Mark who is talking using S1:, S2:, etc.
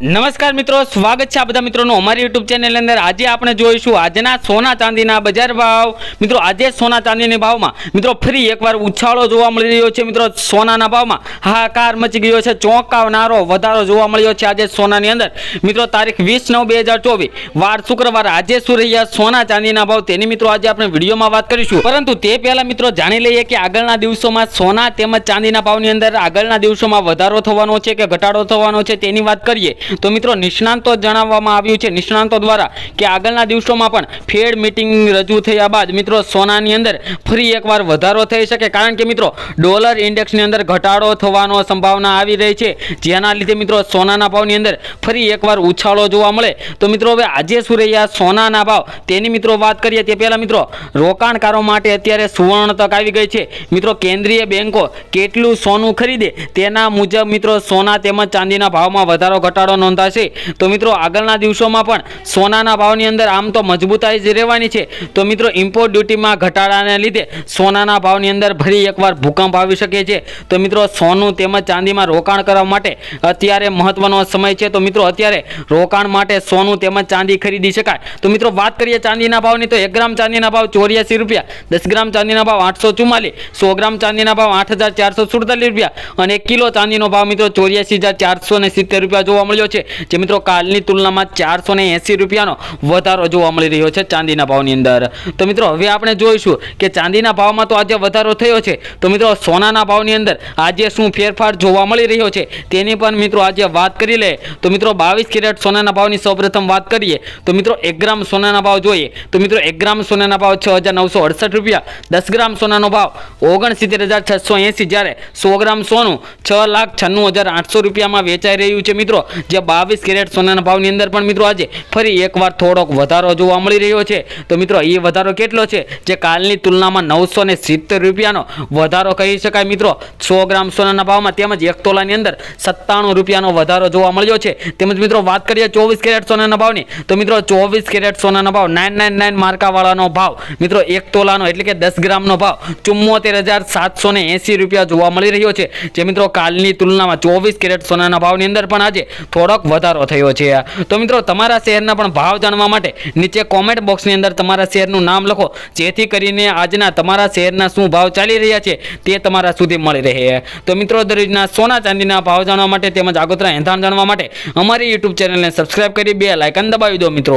S1: નમસ્કાર મિત્રો, સ્વાગત છે આ બધા મિત્રોનું અમારી યુટ્યુબ ચેનલની અંદર. આજે આપણે જોઈશું આજના સોના ચાંદીના બજાર ભાવ. મિત્રો, આજે સોના ચાંદીના ભાવમાં, મિત્રો, ફરી એકવાર ઉછાળો જોવા મળી રહ્યો છે, મિત્રો, સોનાના ભાવમાં. હાહાકાર મચી ગયો છે, ચોંકાવનારો વધારો જોવા મળ્યો છે આજે સોનાની અંદર. મિત્રો, તારીખ વીસ નવ બે હજાર ચોવીસ, વાર શુક્રવાર આજે શું રહ્યા સોના ચાંદીના ભાવ તેની મિત્રો આજે આપણે વિડીયોમાં વાત કરીશું. પરંતુ તે પહેલાં, મિત્રો, જાણી લઈએ કે આગળના દિવસોમાં સોના તેમજ ચાંદીના ભાવની અંદર આગળના દિવસોમાં વધારો થવાનો છે કે ઘટાડો થવાનો છે તેની વાત કરીએ. તો મિત્રો નિષ્ણાંતો જણાવવામાં આવ્યું છે. નિષ્ણાંતો દ્વારા કે આગળના દિવસોમાં પણ ફેડ મીટિંગ રજૂ થયા બાદ મિત્રો સોનાની અંદર ફરી એકવાર વધારો થઈ શકે. કારણ કે મિત્રો ડોલર ઇન્ડેક્સની અંદર ઘટાડો થવાનો સંભાવના આવી રહી છે. જેના લીધે મિત્રો સોનાના ભાવની અંદર ફરી એકવાર ઉછાળો જોવા મળે. તો મિત્રો હવે આજે શું રહ્યા? સોનાના ભાવ. તેની મિત્રો વાત કરીએ તે પહેલાં મિત્રો રોકાણકારો માટે અત્યારે સુવર્ણ તક આવી ગઈ છે. મિત્રો કેન્દ્રીય બેન્કો કેટલું સોનું ખરીદે તેના મુજબ મિત્રો સોના તેમજ ચાંદીના ભાવમાં વધારો ઘટાડો નોંધાશે. તો મિત્રો આગળના દિવસોમાં પણ સોનાના ભાવની અંદર આમ તો મજબૂતાઈ જ રહેવાની છે. તો મિત્રો ઇમ્પોર્ટ ડ્યુટીમાં ઘટાડાને લીધે સોનાના ભાવની અંદર ફરી એકવાર ભૂકંપ આવી શકે છે. તો મિત્રો સોનું તેમજ ચાંદીમાં રોકાણ કરવા માટે અત્યારે મહત્વનો સમય છે. તો મિત્રો અત્યારે રોકાણ માટે સોનું તેમજ ચાંદી ખરીદી શકાય. તો મિત્રો વાત કરીએ ચાંદીના ભાવની તો એક ગ્રામ ચાંદીના ભાવ ચોર્યાસી રૂપિયા, દસ ગ્રામ ચાંદીના ભાવ આઠસો ચુમ્માલીસ, સો ગ્રામ ચાંદીના ભાવ આઠ હજાર ચારસો સુડતાલીસ રૂપિયા અને એક કિલો ચાંદીનો ભાવ મિત્રો ચોર્યાસી હજાર ચારસો ને સિત્તેર રૂપિયા જોવા મળ્યો છે. જે મિત્રો કાલની તુલનામાં ચારસો એંસી રૂપિયાનો વધારો જોવા મળી રહ્યો છે ચાંદીના ભાવની અંદર. તો મિત્રો, હવે આપણે જોઈશું કે ચાંદીના ભાવમાં તો આજે વધારો થયો છે. તો મિત્રો, સોનાના ભાવની અંદર આજે શું ફેરફાર જોવા મળી રહ્યો છે તેની પણ મિત્રો આજે વાત કરી લે. તો મિત્રો, બાવીસ કેરેટ સોનાના ભાવની સૌપ્રથમ વાત કરીએ. તો મિત્રો, એક ગ્રામ સોનાના ભાવ જોઈએ. તો મિત્રો, એક ગ્રામ સોનાના ભાવ છ હજાર નવસો અડસઠ રૂપિયા. દસ ગ્રામ સોનાનો ભાવ ઓગણસિત્તેર હજાર છસો એંસી. જ્યારે સો ગ્રામ સોનું છ લાખ છન્નું હજાર આઠસો રૂપિયામાં વેચાઈ રહ્યું છે મિત્રો. જે બાવીસ કેરેટ સોનાના ભાવની અંદર પણ મિત્રો આજે ફરી એકવાર થોડોક વધારો જોવા મળી રહ્યો છે. તો મિત્રો, એ વધારો કેટલો છે? જે કાલની તુલનામાં નવસો ને સિત્તેર રૂપિયાનો વધારો કહી શકાય મિત્રો. સો ગ્રામ સોનાના ભાવમાં તેમજ એક તોલાની અંદર સત્તાણું રૂપિયાનો વધારો જોવા મળ્યો છે. તેમજ મિત્રો, વાત કરીએ ચોવીસ કેરેટ સોનાના ભાવની. તો મિત્રો, ચોવીસ કેરેટ સોનાના ભાવ નાઇન નાઇન નાઇન માર્કાવાળાનો ભાવ. મિત્રો, એક તોલાનો એટલે કે દસ ગ્રામનો ભાવ ચુમ્મોતેર હજાર સાતસો ને એંસી રૂપિયા જોવા મળી રહ્યો છે. જે મિત્રો, કાલની તુલનામાં ચોવીસ કેરેટ સોનાના ભાવની અંદર પણ આજે થોડોક વધારો થયો છે. તો મિત્રો, તમારા શહેરના પણ ભાવ જાણવા માટે નીચે કોમેન્ટ બોક્સની અંદર તમારા શહેરનું નામ લખો. જેથી કરીને આજના તમારા શહેરના શું ભાવ ચાલી રહ્યા છે તે તમારા સુધી મળી રહે. તો મિત્રો, દરરોજના સોના ચાંદીના ભાવ જાણવા માટે તેમજ આગોતરા એંધાણ જાણવા માટે અમારી યુટ્યુબ ચેનલને સબસ્ક્રાઈબ કરી બે લાઇકન દબાવી દો મિત્રો.